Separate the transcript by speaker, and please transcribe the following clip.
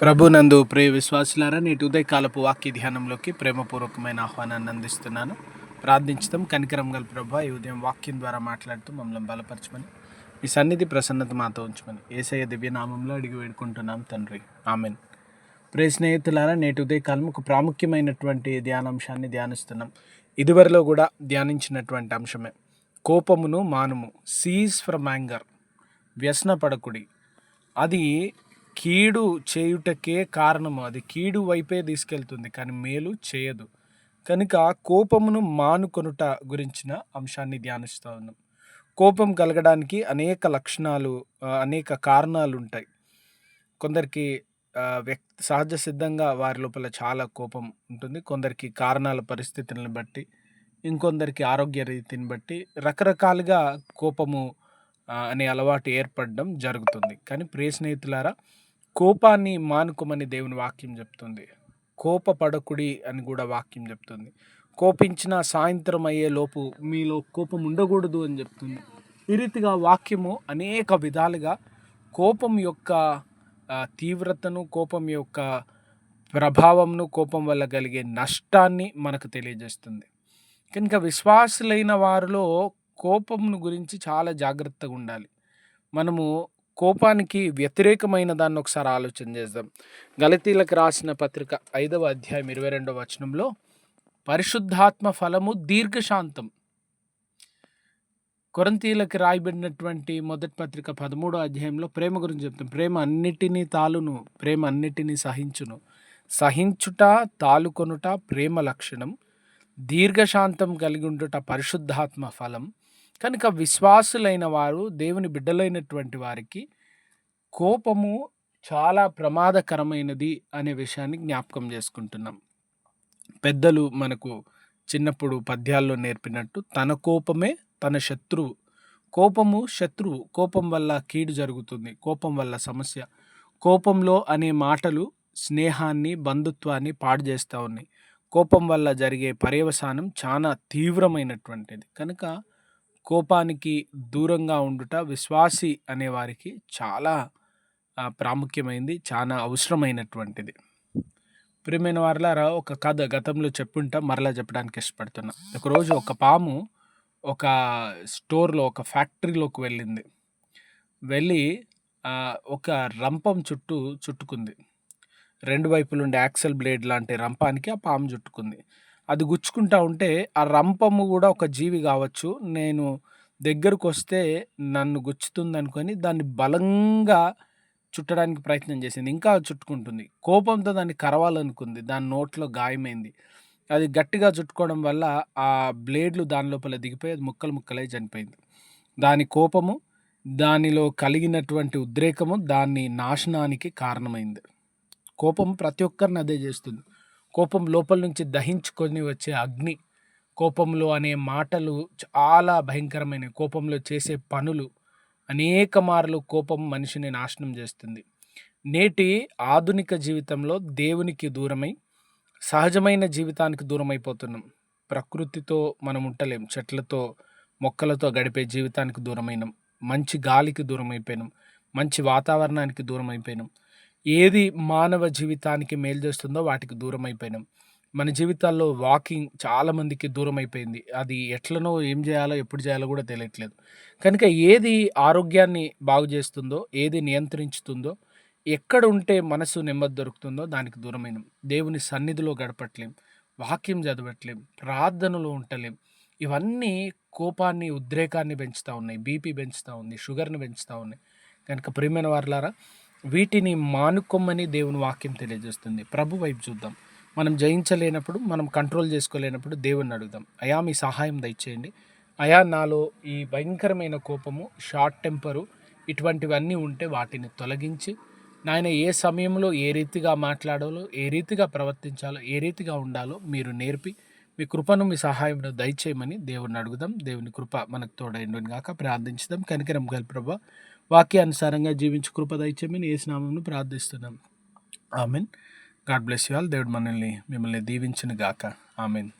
Speaker 1: ప్రభునందు ప్రియ విశ్వాసులారా నేటి ఉదయకాలపు వాక్య ధ్యానంలోకి ప్రేమపూర్వకమైన ఆహ్వానాన్ని అందిస్తున్నాను. ప్రార్థించడం కనికరం గల ప్రభు ఈ ఉదయం వాక్యం ద్వారా మాట్లాడుతూ మమ్మల్ని బలపరచమని మీ సన్నిధి ప్రసన్నత మాతో ఉంచమని ఏసయ్య దివ్యనామంలో అడిగి వేడుకుంటున్నాం తండ్రి. ఆమెన్. ప్రియ స్నేహితులారా నేటి ఉదయకాలం ఒక ప్రాముఖ్యమైనటువంటి ధ్యానాంశాన్ని ధ్యానిస్తున్నాం. ఇదివరలో కూడా ధ్యానించినటువంటి అంశమే. కోపమును మానుము. సీజ్ ఫ్రమ్ యాంగర్ వ్యసన పడకుడి అది కీడు చేయుటకే కారణము అది. కీడు వైపే తీసుకెళ్తుంది కానీ మేలు చేయదు. కనుక కోపమును మానుకొనుట గురించిన అంశాన్ని ధ్యానిస్తూ ఉన్నాం. కోపం కలగడానికి అనేక లక్షణాలు అనేక కారణాలు ఉంటాయి కొందరికి వ్యక్తి సహజ సిద్ధంగా వారి లోపల చాలా కోపం ఉంటుంది. కొందరికి కారణాల పరిస్థితులను బట్టి ఇంకొందరికి ఆరోగ్య రీతిని బట్టి రకరకాలుగా కోపము అనే అలవాటు ఏర్పడడం జరుగుతుంది. కానీ ప్రియ స్నేహితులారా కోపాన్ని మానుకోమని దేవుని వాక్యం చెప్తుంది. కోపపడకుడి అని కూడా వాక్యం చెప్తుంది. కోపించిన సాయంత్రం అయ్యే లోపు మీలో కోపం ఉండకూడదు అని చెప్తుంది. ఈ రీతిగా వాక్యము అనేక విధాలుగా కోపం యొక్క తీవ్రతను కోపం యొక్క ప్రభావంను కోపం వల్ల కలిగే నష్టాన్ని మనకు తెలియజేస్తుంది. కనుక విశ్వాసులైన వారిలో కోపంను గురించి చాలా జాగ్రత్తగా ఉండాలి. మనము కోపానికి వ్యతిరేకమైన దాన్ని ఒకసారి ఆలోచన చేద్దాం. గలతీలకు రాసిన పత్రిక ఐదవ అధ్యాయం ఇరవై రెండవ వచనంలో పరిశుద్ధాత్మ ఫలము దీర్ఘశాంతం. కొరంతీలకు రాయబడినటువంటి మొదటి పత్రిక పదమూడో అధ్యాయంలో ప్రేమ గురించి చెప్తాం. ప్రేమ అన్నిటినీ తాలును ప్రేమ అన్నిటినీ సహించును. సహించుట తాలుకొనుట ప్రేమ లక్షణం. దీర్ఘశాంతం కలిగి ఉండుట పరిశుద్ధాత్మ ఫలం. కనుక విశ్వాసులైన వారు దేవుని బిడ్డలైనటువంటి వారికి కోపము చాలా ప్రమాదకరమైనది అనే విషయాన్ని జ్ఞాపకం చేసుకుంటున్నాం. పెద్దలు మనకు చిన్నప్పుడు పద్యాల్లో నేర్పినట్టు తన కోపమే తన శత్రువు. కోపము శత్రువు. కోపం వల్ల కీడు జరుగుతుంది. కోపం వల్ల సమస్య. కోపంలో అనే మాటలు స్నేహాన్ని బంధుత్వాన్ని పాడు చేస్తూ ఉన్నాయి. కోపం వల్ల జరిగే పర్యవసానం చాలా తీవ్రమైనటువంటిది. కనుక కోపానికి దూరంగా ఉండుట విశ్వాసి అనేవారికి చాలా ప్రాముఖ్యమైంది చాలా అవసరమైనటువంటిది. ప్రియమైన వారలారా ఒక కథ గతంలో చెప్పుంటా మరలా చెప్పడానికి ఇష్టపడుతున్నా. ఒకరోజు ఒక పాము ఒక స్టోర్లో ఒక ఫ్యాక్టరీలోకి వెళ్ళింది. వెళ్ళి ఒక రంపం చుట్టూ చుట్టుకుంది. రెండు వైపులు ఉండే యాక్సెల్ బ్లేడ్ లాంటి రంపానికి ఆ పాము చుట్టుకుంది. అది గుచ్చుకుంటా ఉంటే ఆ రంపము కూడా ఒక జీవి కావచ్చు. నేను దగ్గరకు వస్తే నన్ను గుచ్చుతుంది అనుకొని దాన్ని బలంగా చుట్టడానికి ప్రయత్నం చేసింది. ఇంకా చుట్టుకుంటుంది. కోపంతో దాన్ని కరవాలనుకుంది. దాని నోట్లో గాయమైంది. అది గట్టిగా చుట్టుకోవడం వల్ల ఆ బ్లేడ్లు దాని లోపల దిగిపోయి అది ముక్కలు ముక్కలై చనిపోయింది. దాని కోపము దానిలో కలిగినటువంటి ఉద్రేకము దాన్ని నాశనానికి కారణమైంది. కోపం ప్రతి ఒక్కరిని అదే చేస్తుంది. కోపం లోపల నుంచి దహించుకొని వచ్చే అగ్ని కోపంలో అనే మాటలు చాలా భయంకరమైన కోపంలో చేసే పనులు అనేక మార్లు కోపం మనిషిని నాశనం చేస్తుంది. నేటి ఆధునిక జీవితంలో దేవునికి దూరమై సహజమైన జీవితానికి దూరం అయిపోతున్నాం ప్రకృతితో మనం ఉంటలేం చెట్లతో మొక్కలతో గడిపే జీవితానికి దూరమైనాం. మంచి గాలికి దూరం అయిపోయినాం మంచి వాతావరణానికి దూరం అయిపోయినాం ఏది మానవ జీవితానికి మేలు చేస్తుందో వాటికి దూరం అయిపోయినాం మన జీవితాల్లో వాకింగ్ చాలామందికి దూరం అయిపోయింది అది ఎట్లనో ఏం చేయాలో ఎప్పుడు చేయాలో కూడా తెలియట్లేదు. కనుక ఏది ఆరోగ్యాన్ని బాగు చేస్తుందో ఏది నియంత్రించుతుందో ఎక్కడ ఉంటే మనసు నెమ్మది దొరుకుతుందో దానికి దూరమైనం. దేవుని సన్నిధిలో గడపట్లేం వాక్యం చదవట్లేం ప్రార్థనలో ఉండలేం. ఇవన్నీ కోపాన్ని ఉద్రేకాన్ని పెంచుతూ ఉన్నాయి. బీపీ పెంచుతూ ఉంది షుగర్ని పెంచుతూ ఉన్నాయి. కనుక ప్రియమైన వారులారా వీటిని మానుకోమని దేవుని వాక్యం తెలియజేస్తుంది. ప్రభు వైపు చూద్దాం. మనం జయించలేనప్పుడు మనం కంట్రోల్ చేసుకోలేనప్పుడు దేవుణ్ణి అడుగుదాం. అయా మీ సహాయం దయచేయండి. అయా నాలో ఈ భయంకరమైన కోపము షార్ట్ టెంపరు ఇటువంటివన్నీ ఉంటే వాటిని తొలగించి నాయన ఏ సమయంలో ఏ రీతిగా మాట్లాడాలో ఏ రీతిగా ప్రవర్తించాలో ఏ రీతిగా ఉండాలో మీరు నేర్పి మీ కృపను మీ సహాయంను దయచేయమని దేవుని అడుగుదాం. దేవుని కృప మనకు తోడైండుని కాక ప్రార్థించుదాం. కనికరం గల ప్రభా వాక్యానుసారంగా జీవించి కృప దయచేయమని ఏ స్నామంను ప్రార్థిస్తున్నాం. Amen. God bless you all. దేవుడు మనల్ని మిమ్మల్ని దీవించిన గాక. ఆమెన్.